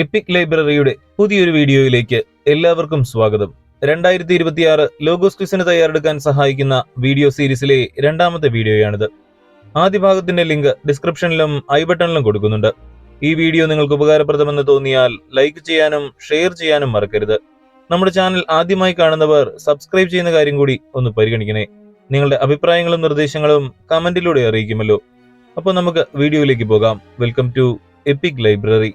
EPIC ലൈബ്രറിയുടെ പുതിയൊരു വീഡിയോയിലേക്ക് എല്ലാവർക്കും സ്വാഗതം. രണ്ടായിരത്തി ഇരുപത്തിയാറ് ലോഗോസ് ക്വിസിന് തയ്യാറെടുക്കാൻ സഹായിക്കുന്ന വീഡിയോ സീരീസിലെ രണ്ടാമത്തെ വീഡിയോയാണിത്. ആദ്യ ഭാഗത്തിന്റെ ലിങ്ക് ഡിസ്ക്രിപ്ഷനിലും ഐ ബട്ടണിലും കൊടുക്കുന്നുണ്ട്. ഈ വീഡിയോ നിങ്ങൾക്ക് ഉപകാരപ്രദമെന്ന് തോന്നിയാൽ ലൈക്ക് ചെയ്യാനും ഷെയർ ചെയ്യാനും മറക്കരുത്. നമ്മുടെ ചാനൽ ആദ്യമായി കാണുന്നവർ സബ്സ്ക്രൈബ് ചെയ്യുന്ന കാര്യം കൂടി ഒന്ന് പരിഗണിക്കണേ. നിങ്ങളുടെ അഭിപ്രായങ്ങളും നിർദ്ദേശങ്ങളും കമന്റിലൂടെ അറിയിക്കുമല്ലോ. അപ്പോൾ നമുക്ക് വീഡിയോയിലേക്ക് പോകാം. വെൽക്കം ടു എപ്പിക് ലൈബ്രറി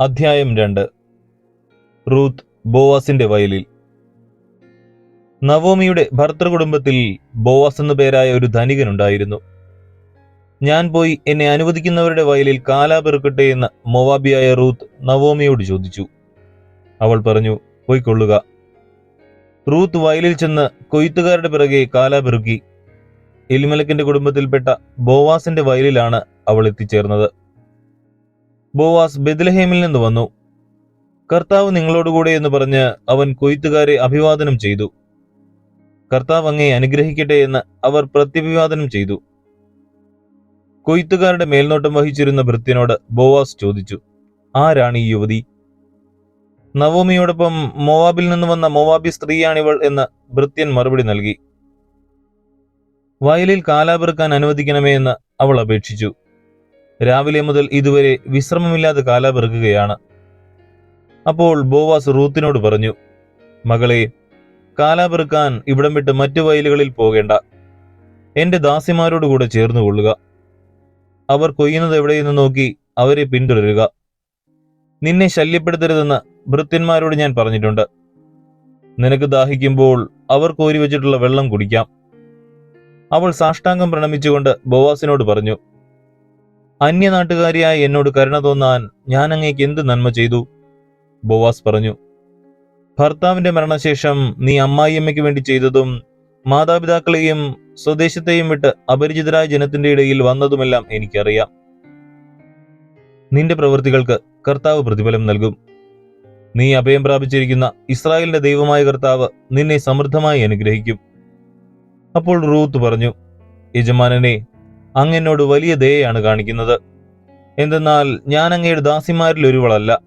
അധ്യായം രണ്ട്. റൂത്ത് ബോവാസിന്റെ വയലിൽ. നവോമിയുടെ ഭർത്തൃകുടുംബത്തിൽ ബോവാസ് എന്നു പേരായ ഒരു ധനികനുണ്ടായിരുന്നു. ഞാൻ പോയി എന്നെ അനുവദിക്കുന്നവരുടെ വയലിൽ കാലാപെറുക്കട്ടെ എന്ന് മൊവാബിയായ റൂത്ത് നവോമിയോട് ചോദിച്ചു. അവൾ പറഞ്ഞു പോയിക്കൊള്ളുക റൂത്ത് വയലിൽ ചെന്ന് കൊയ്ത്തുകാരുടെ പിറകെ കാലാപെറുക്കി എലിമലക്കിന്റെ കുടുംബത്തിൽപ്പെട്ട ബോവാസിന്റെ വയലിലാണ് അവൾ എത്തിച്ചേർന്നത്. ബോവാസ് ബെദ്ലഹേമിൽ നിന്ന് വന്നു. കർത്താവ് നിങ്ങളോടുകൂടെ എന്ന് പറഞ്ഞ് അവൻ കൊയ്ത്തുകാരെ അഭിവാദനം ചെയ്തു. കർത്താവ് അങ്ങേ അനുഗ്രഹിക്കട്ടെ എന്ന് അവർ പ്രത്യഭിവാദനം ചെയ്തു. കൊയ്ത്തുകാരുടെ മേൽനോട്ടം വഹിച്ചിരുന്ന ഭൃത്യനോട് ബോവാസ് ചോദിച്ചു ആരാണ് ഈ യുവതി? നവോമിയോടൊപ്പം മോവാബിൽ നിന്ന് വന്ന മോവാബി സ്ത്രീയാണിവൾ എന്ന് ഭൃത്യൻ മറുപടി നൽകി. വയലിൽ കാലാപെറുക്കാൻ അനുവദിക്കണമേ എന്ന് അവൾ അപേക്ഷിച്ചു. രാവിലെ മുതൽ ഇതുവരെ വിശ്രമമില്ലാതെ കാലാപിറക്കുകയാണ്. അപ്പോൾ ബോവാസ് റൂത്തിനോട് പറഞ്ഞു മകളെ കാലാപിറക്കാൻ ഇവിടം വിട്ട് മറ്റു വയലുകളിൽ പോകേണ്ട. എന്റെ ദാസിമാരോടുകൂടെ ചേർന്നുകൊള്ളുക അവർ കൊയ്യുന്നത് എവിടെയെന്ന് നോക്കി അവരെ പിന്തുടരുക. നിന്നെ ശല്യപ്പെടുത്തരുതെന്ന് ഭൃത്യന്മാരോട് ഞാൻ പറഞ്ഞിട്ടുണ്ട്. നിനക്ക് ദാഹിക്കുമ്പോൾ അവർ കോരി വെച്ചിട്ടുള്ള വെള്ളം കുടിക്കാം. അവൾ സാഷ്ടാംഗം പ്രണമിച്ചുകൊണ്ട് ബോവാസിനോട് പറഞ്ഞു അന്യനാട്ടുകാരിയായ എന്നോട് കരുണ തോന്നാൻ ഞാൻ അങ്ങേക്ക് എന്ത് നന്മ ചെയ്തു? ബോവാസ് പറഞ്ഞു ഭർത്താവിന്റെ മരണശേഷം നീ അമ്മായിയമ്മയ്ക്ക് വേണ്ടി ചെയ്തതും മാതാപിതാക്കളെയും സ്വദേശത്തെയും വിട്ട് അപരിചിതരായ ജനത്തിന്റെ ഇടയിൽ വന്നതുമെല്ലാം എനിക്കറിയാം. നിന്റെ പ്രവൃത്തികൾക്ക് കർത്താവ് പ്രതിഫലം നൽകും. നീ അഭയം പ്രാപിച്ചിരിക്കുന്ന ഇസ്രായേലിന്റെ ദൈവമായ കർത്താവ് നിന്നെ സമൃദ്ധമായി അനുഗ്രഹിക്കും. അപ്പോൾ റൂത്ത് പറഞ്ഞു യജമാനനെ അങ്ങ് എന്നോട് വലിയ ദയയാണ് കാണിക്കുന്നത്. എന്തെന്നാൽ ഞാൻ അങ്ങയുടെ ദാസിമാരിൽ ഒരുവളല്ല.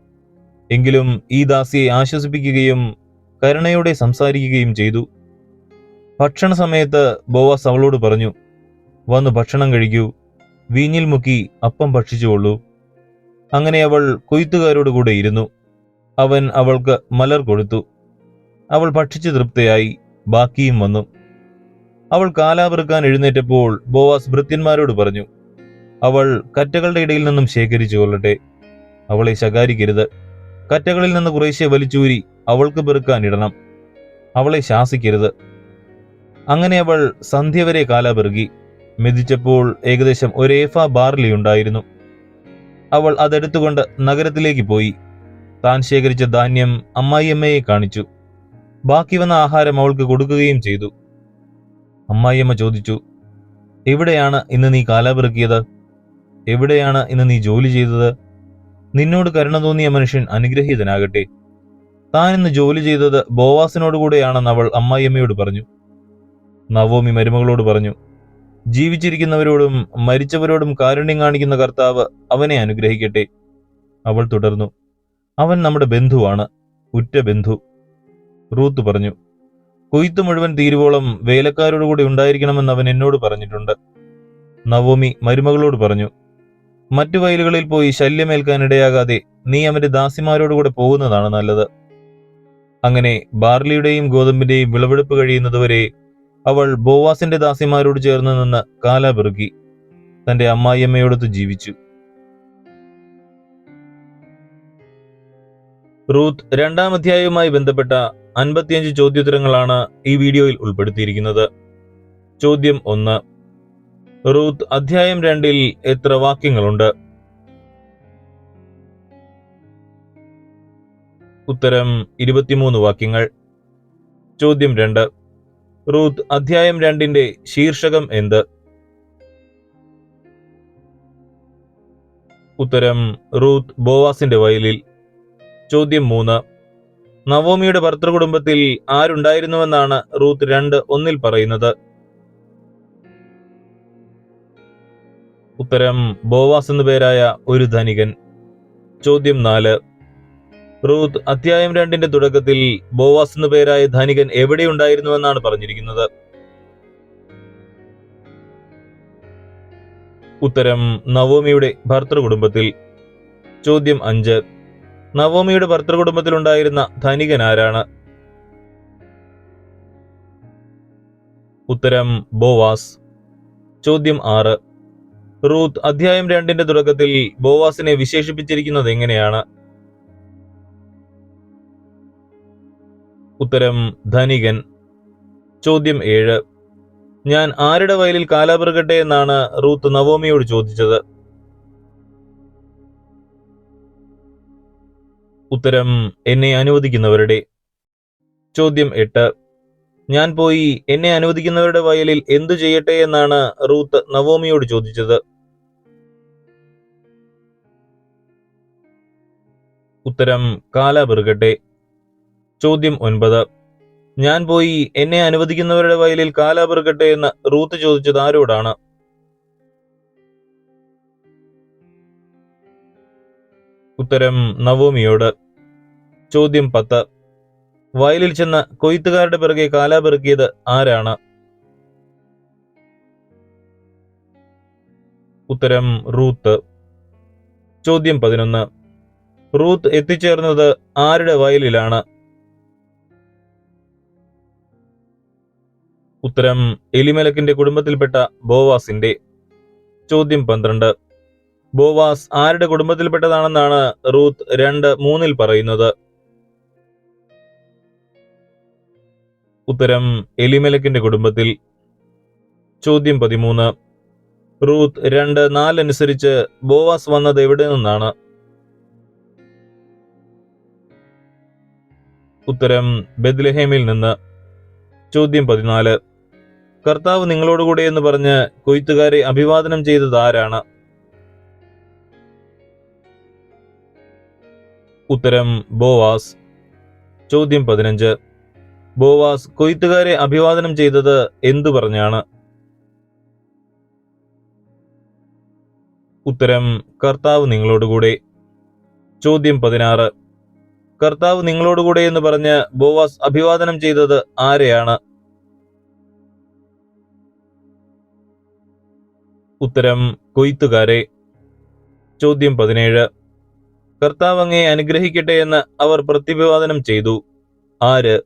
എങ്കിലും ഈ ദാസിയെ ആശ്വസിപ്പിക്കുകയും കരുണയോടെ സംസാരിക്കുകയും ചെയ്തു. ഭക്ഷണ സമയത്ത് ബോവാസ് അവളോട് പറഞ്ഞു വന്ന് ഭക്ഷണം കഴിക്കൂ. വീഞ്ഞിൽ മുക്കി അപ്പം ഭക്ഷിച്ചുകൊള്ളൂ. അങ്ങനെ അവൾ കൊയ്ത്തുകാരോട് കൂടെ ഇരുന്നു. അവൻ അവൾക്ക് മലർ കൊടുത്തു. അവൾ ഭക്ഷിച്ച് തൃപ്തയായി. ബാക്കിയും വന്നു. അവൾ കാലാപെറുക്കാൻ എഴുന്നേറ്റപ്പോൾ ബോവാസ് ഭൃത്യന്മാരോട് പറഞ്ഞു അവൾ കറ്റകളുടെ ഇടയിൽ നിന്നും ശേഖരിച്ചു കൊള്ളട്ടെ. അവളെ ശകാരിക്കരുത്. കറ്റകളിൽ നിന്ന് കുറേശ്ശെ വലിച്ചൂരി അവൾക്ക് പെറുക്കാൻ ഇടണം. അവളെ ശാസിക്കരുത്. അങ്ങനെ അവൾ സന്ധ്യ വരെ കാലാപെറുകി. മെതിച്ചപ്പോൾ ഏകദേശം ഒരേഫ ബാർലി ഉണ്ടായിരുന്നു. അവൾ അതെടുത്തുകൊണ്ട് നഗരത്തിലേക്ക് പോയി. താൻ ശേഖരിച്ച ധാന്യം അമ്മായിയമ്മയെ കാണിച്ചു. ബാക്കി വന്ന ആഹാരം അവൾക്ക് കൊടുക്കുകയും ചെയ്തു. അമ്മായിയമ്മ ചോദിച്ചു എവിടെയാണ് ഇന്ന് നീ കാലാപിറക്കിയത്? എവിടെയാണ് ഇന്ന് നീ ജോലി ചെയ്തത്? നിന്നോട് കരുണ തോന്നിയ മനുഷ്യൻ അനുഗ്രഹീതനാകട്ടെ. താൻ ഇന്ന് ജോലി ചെയ്തത് ബോവാസിനോടുകൂടെയാണെന്ന് അവൾ അമ്മായിയമ്മയോട് പറഞ്ഞു. നവോമി മരുമകളോട് പറഞ്ഞു ജീവിച്ചിരിക്കുന്നവരോടും മരിച്ചവരോടും കാരുണ്യം കാണിക്കുന്ന കർത്താവ് അവനെ അനുഗ്രഹിക്കട്ടെ. അവൾ തുടർന്നു അവൻ നമ്മുടെ ബന്ധുവാണ് ഉറ്റ ബന്ധു. റൂത്ത് പറഞ്ഞു കൊയ്ത്ത് മുഴുവൻ തീരുവോളം വേലക്കാരോട് കൂടി ഉണ്ടായിരിക്കണമെന്ന് അവൻ എന്നോട് പറഞ്ഞിട്ടുണ്ട്. നവോമി മരുമകളോട് പറഞ്ഞു മറ്റു വയലുകളിൽ പോയി ശല്യമേൽക്കാനിടയാകാതെ നീ അവന്റെ ദാസിമാരോടുകൂടെ പോകുന്നതാണ് നല്ലത്. അങ്ങനെ ബാർലിയുടെയും ഗോതമ്പിന്റെയും വിളവെടുപ്പ് കഴിയുന്നതുവരെ അവൾ ബോവാസിന്റെ ദാസിമാരോട് ചേർന്ന് നിന്ന് കാലാപെറുക്കി തന്റെ അമ്മായിയമ്മയോടൊത്ത് ജീവിച്ചു. റൂത്ത് രണ്ടാം അധ്യായവുമായി ബന്ധപ്പെട്ട അൻപത്തിയഞ്ച് ചോദ്യോത്തരങ്ങളാണ് ഈ വീഡിയോയിൽ ഉൾപ്പെടുത്തിയിരിക്കുന്നത്. ചോദ്യം ഒന്ന്. റൂത്ത് അധ്യായം രണ്ടിൽ എത്ര വാക്യങ്ങളുണ്ട്? ഉത്തരം ഇരുപത്തിമൂന്ന് വാക്യങ്ങൾ. ചോദ്യം രണ്ട്. റൂത്ത് അധ്യായം രണ്ടിന്റെ ശീർഷകം എന്ത്? ഉത്തരം റൂത്ത് ബോവാസിന്റെ വയലിൽ. ചോദ്യം മൂന്ന്. നവോമിയുടെ ഭർത്തൃകുടുംബത്തിൽ ആരുണ്ടായിരുന്നുവെന്നാണ് റൂത്ത് രണ്ട് ഒന്നിൽ പറയുന്നത്. ഉത്തരം ബോവാസ് എന്നു പേരായ ഒരു ധനികൻ. ചോദ്യം നാല്. റൂത്ത് അധ്യായം രണ്ടിന്റെ തുടക്കത്തിൽ ബോവാസ് എന്നു പേരായ ധനികൻ എവിടെ ഉണ്ടായിരുന്നുവെന്നാണ് പറഞ്ഞിരിക്കുന്നത്. ഉത്തരം നവോമിയുടെ ഭർത്തൃകുടുംബത്തിൽ. ചോദ്യം അഞ്ച്. നവോമിയുടെ ഭർത്തൃകുടുംബത്തിലുണ്ടായിരുന്ന ധനികൻ ആരാണ് ഉത്തരം ബോവാസ്. ചോദ്യം ആറ്. റൂത്ത് അധ്യായം രണ്ടിന്റെ തുടക്കത്തിൽ ബോവാസിനെ വിശേഷിപ്പിച്ചിരിക്കുന്നത് എങ്ങനെയാണ്? ഉത്തരം ധനികൻ. ചോദ്യം ഏഴ്. ഞാൻ ആരുടെ വയലിൽ കാലാപെറുകട്ടെ എന്നാണ് റൂത്ത് നവോമിയോട് ചോദിച്ചത്. ഉത്തരം എന്നെ അനുവദിക്കുന്നവരുടെ ചോദ്യം എട്ട്. ഞാൻ പോയി എന്നെ അനുവദിക്കുന്നവരുടെ വയലിൽ എന്തു ചെയ്യട്ടെ എന്നാണ് റൂത്ത് നവോമിയോട് ചോദിച്ചത്. ഉത്തരം കാല പെറുകട്ടെ ചോദ്യം ഒൻപത്. ഞാൻ പോയി എന്നെ അനുവദിക്കുന്നവരുടെ വയലിൽ കാല പെറുകട്ടെ എന്ന് റൂത്ത് ചോദിച്ചത് ആരോടാണ്? ഉത്തരം നവോമിയോട്. ചോദ്യം പത്ത്. വയലിൽ ചെന്ന് കൊയ്ത്തുകാരുടെ പിറകെ കാലാപിറക്കിയത് ആരാണ്? ഉത്തരം റൂത്ത്. ചോദ്യം പതിനൊന്ന്. റൂത്ത് എത്തിച്ചേർന്നത് ആരുടെ വയലിലാണ്? ഉത്തരം എലിമലക്കിന്റെ കുടുംബത്തിൽപ്പെട്ട ബോവാസിന്റെ. ചോദ്യം പന്ത്രണ്ട്. ബോവാസ് ആരുടെ കുടുംബത്തിൽപ്പെട്ടതാണെന്നാണ് റൂത്ത് രണ്ട് മൂന്നിൽ പറയുന്നത്. ഉത്തരം എലിമലക്കിന്റെ കുടുംബത്തിൽ. ചോദ്യം പതിമൂന്ന്. റൂത്ത് രണ്ട് നാലനുസരിച്ച് ബോവാസ് വന്നത് എവിടെ നിന്നാണ്? ഉത്തരം ബെദ്ലഹേമിൽ നിന്ന്. ചോദ്യം പതിനാല്. കർത്താവ് നിങ്ങളോടുകൂടെ എന്ന് പറഞ്ഞ് കൊയ്ത്തുകാരെ അഭിവാദനം ചെയ്തത് ആരാണ്? ഉത്തരം ബോവാസ്. ചോദ്യം പതിനഞ്ച്. ബോവാസ് കൊയ്ത്തുകാരെ അഭിവാദനം ചെയ്തത് എന്തു പറഞ്ഞാണ്? ഉത്തരം കർത്താവ് നിങ്ങളോടുകൂടെ. ചോദ്യം പതിനാറ്. കർത്താവ് നിങ്ങളോടുകൂടെ എന്ന് പറഞ്ഞ് ബോവാസ് അഭിവാദനം ചെയ്തത് ആരെയാണ്? ഉത്തരം കൊയ്ത്തുകാരെ. ചോദ്യം പതിനേഴ്. കർത്താവ് അങ്ങയെ അനുഗ്രഹിക്കട്ടെ എന്ന് അവർ പ്രത്യഭിവാദനം ചെയ്തു. ആര്?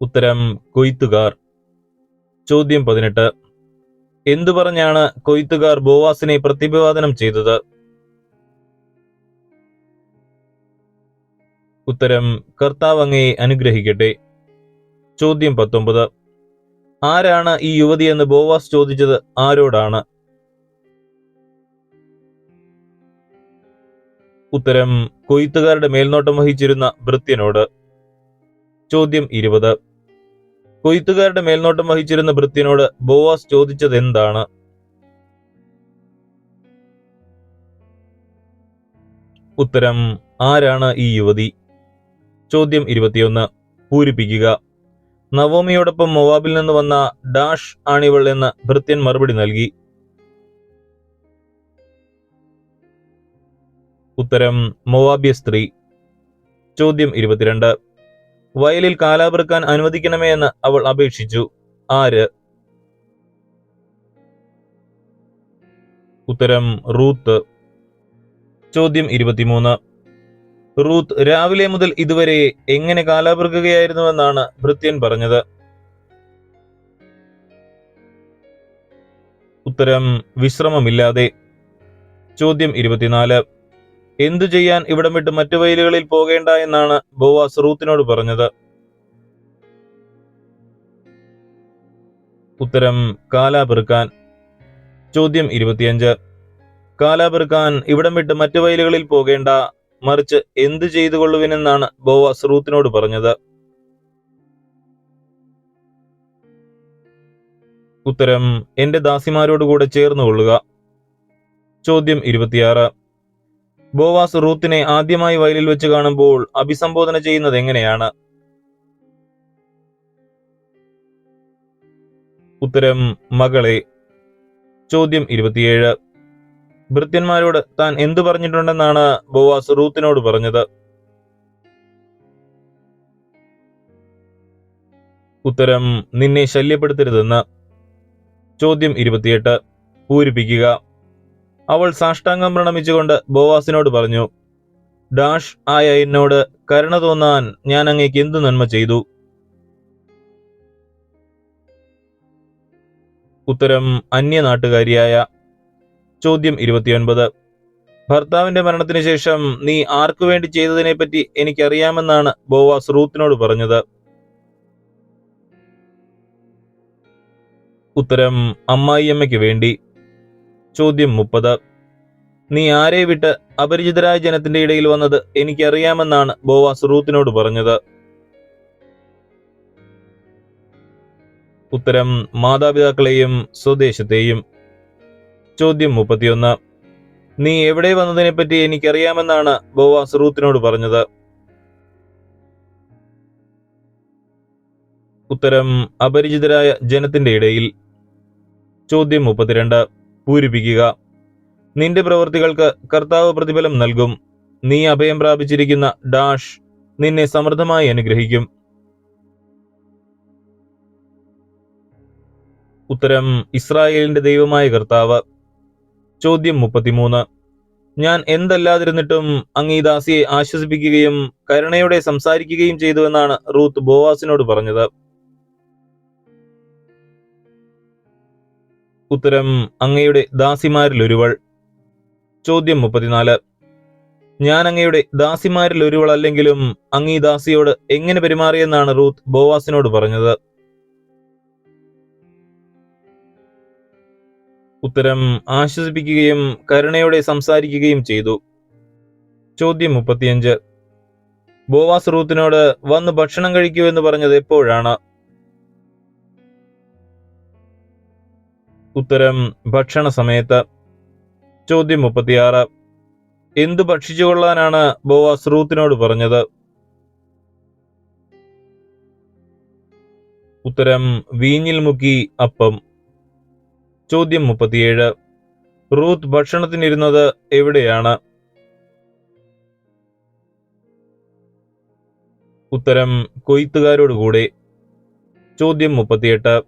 ഉത്തരം കൊയ്ത്തുകാർ. ചോദ്യം പതിനെട്ട്. എന്തു പറഞ്ഞാണ് കൊയ്ത്തുകാർ ബോവാസിനെ പ്രത്യഭിവാദനം ചെയ്തത്? ഉത്തരം കർത്താവ് അങ്ങയെ അനുഗ്രഹിക്കട്ടെ. ചോദ്യം പത്തൊമ്പത്. ആരാണ് ഈ യുവതി എന്ന് ബോവാസ് ചോദിച്ചത്? ആരോടാണ്? ഉത്തരം കൊയ്ത്തുകാരുടെ മേൽനോട്ടം വഹിച്ചിരുന്ന ഭൃത്യനോട്. ചോദ്യം ഇരുപത്. കൊയ്ത്തുകാരുടെ മേൽനോട്ടം വഹിച്ചിരുന്ന ഭൃത്യനോട് ബോവാസ് ചോദിച്ചത് എന്താണ് ഉത്തരം ആരാണ് ഈ യുവതി? ചോദ്യം ഇരുപത്തിയൊന്ന്. പൂരിപ്പിക്കുക. നവോമിയോടൊപ്പം മൊവാബിൽ നിന്ന് വന്ന ഡാഷ് ആണിവൾ എന്ന് ഭൃത്യൻ മറുപടി നൽകി. ഉത്തരം മോവാബ്യ സ്ത്രീ. ചോദ്യം ഇരുപത്തിരണ്ട്. വയലിൽ കാലാപെറുക്കാൻ അനുവദിക്കണമേ എന്ന് അവൾ അപേക്ഷിച്ചു. ആര്? ഉത്തരം റൂത്ത്. ചോദ്യം ഇരുപത്തിമൂന്ന്. റൂത്ത് രാവിലെ മുതൽ ഇതുവരെ എങ്ങനെ കാലാപെറുക്കുകയായിരുന്നുവെന്നാണ് ഭൃത്യൻ പറഞ്ഞത്. ഉത്തരം വിശ്രമമില്ലാതെ. ചോദ്യം ഇരുപത്തിനാല്. എന്തു ചെയ്യാൻ ഇവിടം വിട്ട് മറ്റു വയലുകളിൽ പോകേണ്ട എന്നാണ് ബോവാസ് റൂത്തിനോട് പറഞ്ഞത്. ഉത്തരം കാലാപെറുക്കാൻ. ചോദ്യം ഇരുപത്തിയഞ്ച്. കാലാപെറുക്കാൻ ഇവിടം വിട്ട് മറ്റു വയലുകളിൽ പോകേണ്ട മറിച്ച് എന്തു ചെയ്തു കൊള്ളുവിനെന്നാണ് ബോവാസ് റൂത്തിനോട് പറഞ്ഞത്. ഉത്തരം എന്റെ ദാസിമാരോടുകൂടെ ചേർന്നു കൊള്ളുക ചോദ്യം ഇരുപത്തിയാറ്. ബോവാസ് റൂത്തിനെ ആദ്യമായി വയലിൽ വെച്ച് കാണുമ്പോൾ അഭിസംബോധന ചെയ്യുന്നത് എങ്ങനെയാണ്? ഉത്തരം മകളെ. ചോദ്യം ഇരുപത്തിയേഴ്. ഭൃത്യന്മാരോട് താൻ എന്തു പറഞ്ഞിട്ടുണ്ടെന്നാണ് ബോവാസ് റൂത്തിനോട് പറഞ്ഞത്? ഉത്തരം നിന്നെ ശല്യപ്പെടുത്തരുതെന്ന്. ചോദ്യം ഇരുപത്തിയെട്ട്. പൂരിപ്പിക്കുക. അവൾ സാഷ്ടാംഗം പ്രണമിച്ചുകൊണ്ട് ബോവാസിനോട് പറഞ്ഞു ഡാഷ് ആയ എന്നോട് കരുണ തോന്നാൻ ഞാൻ അങ്ങേക്ക് എന്തു നന്മ ചെയ്തു? ഉത്തരം അന്യനാട്ടുകാരിയായ ചോദ്യം ഇരുപത്തിയൊൻപത്. ഭർത്താവിന്റെ മരണത്തിന് ശേഷം നീ ആർക്കു വേണ്ടി ചെയ്തതിനെപ്പറ്റി എനിക്കറിയാമെന്നാണ് ബോവാസ് റൂത്തിനോട് പറഞ്ഞത്. ഉത്തരം അമ്മായിയമ്മയ്ക്ക് വേണ്ടി. ചോദ്യം മുപ്പത്. നീ ആരെ വിട്ട് അപരിചിതരായ ജനത്തിന്റെ ഇടയിൽ വന്നത് എനിക്കറിയാമെന്നാണ് ബോവാസ് റൂത്തിനോട് പറഞ്ഞത്. ഉത്തരം മാതാപിതാക്കളെയും സ്വദേശത്തെയും. ചോദ്യം മുപ്പത്തിയൊന്ന്. നീ എവിടെ വന്നതിനെപ്പറ്റി എനിക്കറിയാമെന്നാണ് ബോവാസ് റൂത്തിനോട് പറഞ്ഞത്. ഉത്തരം അപരിചിതരായ ജനത്തിന്റെ ഇടയിൽ. ചോദ്യം മുപ്പത്തിരണ്ട്. പൂരിപ്പിക്കുക. നിന്റെ പ്രവൃത്തികൾക്ക് കർത്താവ് പ്രതിഫലം നൽകും. നീ അഭയം പ്രാപിച്ചിരിക്കുന്ന ഡാഷ് നിന്നെ സമൃദ്ധമായി അനുഗ്രഹിക്കും. ഉത്തരം ഇസ്രായേലിന്റെ ദൈവമായ കർത്താവ്. ചോദ്യം മുപ്പത്തിമൂന്ന്. ഞാൻ എന്തല്ലാതിരുന്നിട്ടും അങ്ങ് ദാസിയെ ആശ്വസിപ്പിക്കുകയും കരുണയോടെ സംസാരിക്കുകയും ചെയ്തുവെന്നാണ് റൂത്ത് ബോവാസിനോട് പറഞ്ഞത്. ഉത്തരം അങ്ങയുടെ ദാസിമാരിൽ ഒരുവൾ. ചോദ്യം മുപ്പത്തിനാല്. ഞാൻ അങ്ങയുടെ അല്ലെങ്കിലും ഈ ദാസിയോട് എങ്ങനെ പെരുമാറിയെന്നാണ് റൂത്ത് ബോവാസിനോട് പറഞ്ഞത്? ഉത്തരം ആശ്വസിപ്പിക്കുകയും കരുണയോടെ സംസാരിക്കുകയും ചെയ്തു. ചോദ്യം മുപ്പത്തിയഞ്ച്. ബോവാസ് റൂത്തിനോട് വന്ന് ഭക്ഷണം കഴിക്കൂ എന്ന് പറഞ്ഞത് എപ്പോഴാണ്? ഉത്തരം ഭക്ഷണ സമയത്ത്. ചോദ്യം മുപ്പത്തിയാറ്. എന്തു ഭക്ഷിച്ചു കൊള്ളാനാണ് ബോവാസ് റൂത്തിനോട് പറഞ്ഞത്? ഉത്തരം വീഞ്ഞിൽ മുക്കി അപ്പം. ചോദ്യം മുപ്പത്തിയേഴ്. റൂത്ത് ഭക്ഷണത്തിനിരുന്നത് എവിടെയാണ്? ഉത്തരം കൊയ്ത്തുകാരോടുകൂടെ ചോദ്യം മുപ്പത്തിയെട്ട്.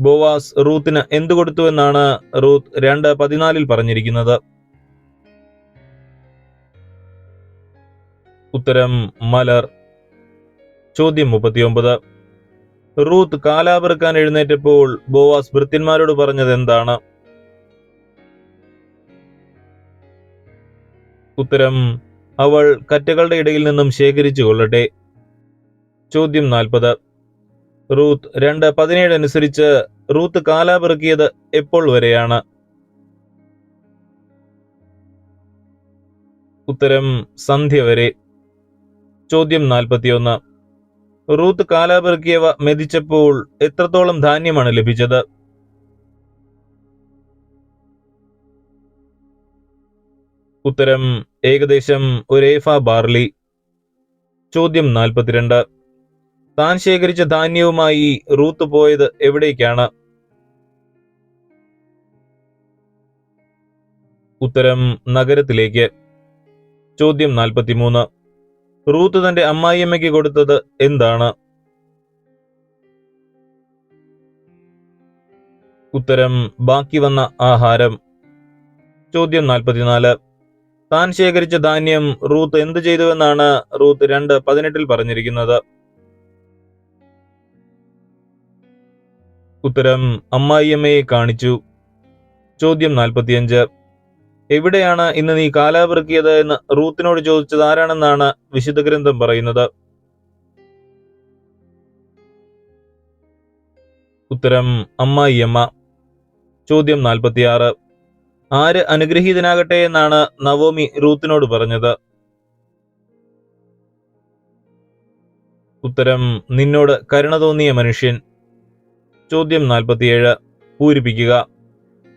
ബോവാസ് റൂത്തിന് എന്തു കൊടുത്തുവെന്നാണ് റൂത്ത് രണ്ട് പതിനാലിൽ പറഞ്ഞിരിക്കുന്നത്? ഉത്തരം മലർ. ചോദ്യം മുപ്പത്തിയൊമ്പത്. റൂത്ത് കാലാപെറുക്കാൻ എഴുന്നേറ്റപ്പോൾ ബോവാസ് ഭൃത്യന്മാരോട് പറഞ്ഞത് എന്താണ്? ഉത്തരം അവൾ കറ്റകളുടെ ഇടയിൽ നിന്നും ശേഖരിച്ചു കൊള്ളട്ടെ. ചോദ്യം നാൽപ്പത്. റൂത്ത് രണ്ട് പതിനേഴ് അനുസരിച്ച് റൂത്ത് കാലാപിറക്കിയത് എപ്പോൾ വരെയാണ്? ഉത്തരം സന്ധ്യ വരെ. ചോദ്യം നാൽപ്പത്തിയൊന്ന്. റൂത്ത് കാലാപിറക്കിയവ മെതിച്ചപ്പോൾ എത്രത്തോളം ധാന്യമാണ് ലഭിച്ചത്? ഉത്തരം ഏകദേശം ഒരേഫ ബാർലി. ചോദ്യം നാൽപ്പത്തിരണ്ട്. താൻ ശേഖരിച്ച ധാന്യവുമായി റൂത്ത് പോയത് എവിടേക്കാണ്? ഉത്തരം നഗരത്തിലേക്ക്. ചോദ്യം നാൽപ്പത്തിമൂന്ന്. റൂത്ത് തന്റെ അമ്മായിയമ്മയ്ക്ക് കൊടുത്തത് എന്താണ്? ഉത്തരം ബാക്കി വന്ന ആഹാരം. ചോദ്യം നാൽപ്പത്തിനാല്. താൻ ശേഖരിച്ച ധാന്യം റൂത്ത് എന്ത് ചെയ്തുവെന്നാണ് റൂത്ത് രണ്ട് പതിനെട്ടിൽ പറഞ്ഞിരിക്കുന്നത്. ഉത്തരം അമ്മായിയമ്മയെ കാണിച്ചു. ചോദ്യം നാൽപ്പത്തിയഞ്ച്. എവിടെയാണ് ഇന്ന് നീ കാലാപിറക്കിയത് എന്ന് റൂത്തിനോട് ചോദിച്ചത് ആരാണെന്നാണ് വിശുദ്ധ ഗ്രന്ഥം പറയുന്നത്? ഉത്തരം അമ്മായിയമ്മ. ചോദ്യം നാൽപ്പത്തിയാറ്. ആര് അനുഗ്രഹീതനാകട്ടെ എന്നാണ് നവോമി റൂത്തിനോട് പറഞ്ഞത്. ഉത്തരം നിന്നോട് കരുണ തോന്നിയ മനുഷ്യൻ. ചോദ്യം നാൽപ്പത്തിയേഴ്. പൂരിപ്പിക്കുക.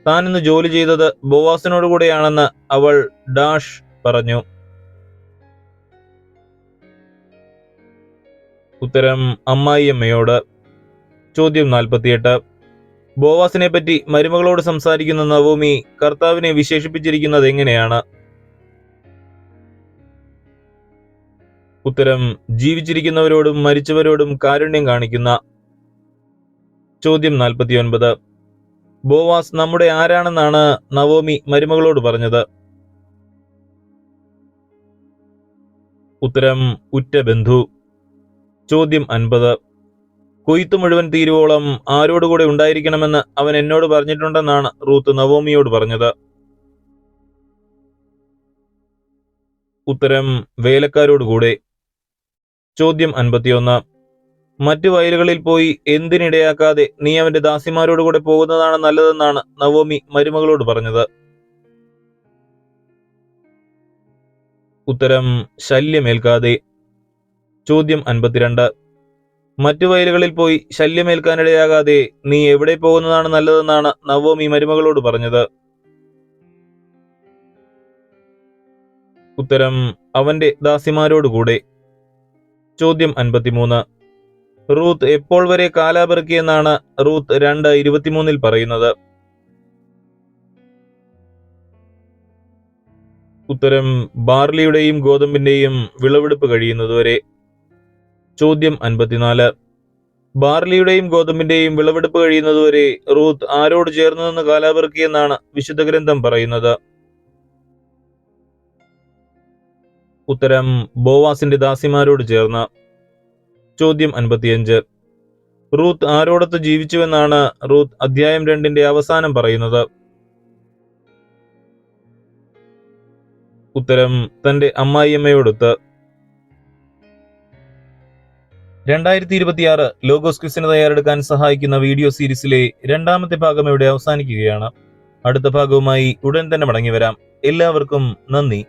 താൻ ഇന്ന് ജോലി ചെയ്തത് ബോവാസിനോട് കൂടെയാണെന്ന് അവൾ ഡാഷ് പറഞ്ഞു. ഉത്തരം അമ്മായിയമ്മയോട്. ചോദ്യം നാൽപ്പത്തിയെട്ട്. ബോവാസിനെ പറ്റി മരുമകളോട് സംസാരിക്കുന്ന നവോമി കർത്താവിനെ വിശേഷിപ്പിച്ചിരിക്കുന്നത് എങ്ങനെയാണ്? ഉത്തരം ജീവിച്ചിരിക്കുന്നവരോടും മരിച്ചവരോടും കാരുണ്യം കാണിക്കുന്ന ചോദ്യം നാൽപ്പത്തിയൊൻപത്. ബോവാസ് നമ്മുടെ ആരാണെന്നാണ് നവോമി മരുമകളോട് പറഞ്ഞത്? ഉത്തരം ഉറ്റ ബന്ധു. ചോദ്യം അൻപത്. കൊയ്ത്ത് മുഴുവൻ തീരുവോളം ആരോടുകൂടെ ഉണ്ടായിരിക്കണമെന്ന് അവൻ എന്നോട് പറഞ്ഞിട്ടുണ്ടെന്നാണ് റൂത്ത് നവോമിയോട് പറഞ്ഞത്. ഉത്തരം വേലക്കാരോടുകൂടെ ചോദ്യം അൻപത്തിയൊന്ന്. മറ്റു വയലുകളിൽ പോയി എന്തിനിടയാക്കാതെ നീ അവന്റെ ദാസിമാരോടുകൂടെ പോകുന്നതാണ് നല്ലതെന്നാണ് നവോമി മരുമകളോട് പറഞ്ഞത്. ഉത്തരം ശല്യമേൽക്കാതെ. ചോദ്യം അൻപത്തിരണ്ട്. മറ്റു വയലുകളിൽ പോയി ശല്യമേൽക്കാനിടയാകാതെ നീ എവിടെ പോകുന്നതാണ് നല്ലതെന്നാണ് നവോമി മരുമകളോട് പറഞ്ഞത്. ഉത്തരം അവന്റെ ദാസിമാരോടുകൂടെ ചോദ്യം അൻപത്തിമൂന്ന്. റൂത്ത് എപ്പോൾ വരെ കാലാപിറക്കിയെന്നാണ് റൂത്ത് രണ്ട് ഇരുപത്തിമൂന്നിൽ പറയുന്നത്. ഉത്തരം ബാർലിയുടെയും ഗോതമ്പിന്റെയും വിളവെടുപ്പ് കഴിയുന്നതുവരെ. ചോദ്യം അൻപത്തിനാല്. ബാർലിയുടെയും ഗോതമ്പിന്റെയും വിളവെടുപ്പ് കഴിയുന്നതുവരെ റൂത്ത് ആരോട് ചേർന്നു നിന്ന് കാലാപിറക്കിയെന്നാണ് വിശുദ്ധ ഗ്രന്ഥം പറയുന്നത്. ഉത്തരം ബോവാസിന്റെ ദാസിമാരോട് ചേർന്ന്. ചോദ്യം അൻപത്തിയഞ്ച്. റൂത്ത് ആരോടൊത്ത് ജീവിച്ചുവെന്നാണ് റൂത്ത് അധ്യായം രണ്ടിന്റെ അവസാനം പറയുന്നത്. ഉത്തരം തന്റെ അമ്മായിയമ്മയോടൊത്ത്. രണ്ടായിരത്തി ഇരുപത്തിയാറ് ലോഗോസ് ക്വിസിന് തയ്യാറെടുക്കാൻ സഹായിക്കുന്ന വീഡിയോ സീരീസിലെ രണ്ടാമത്തെ ഭാഗം ഇവിടെ അവസാനിക്കുകയാണ്. അടുത്ത ഭാഗവുമായി ഉടൻ തന്നെ മടങ്ങി വരാം എല്ലാവർക്കും നന്ദി.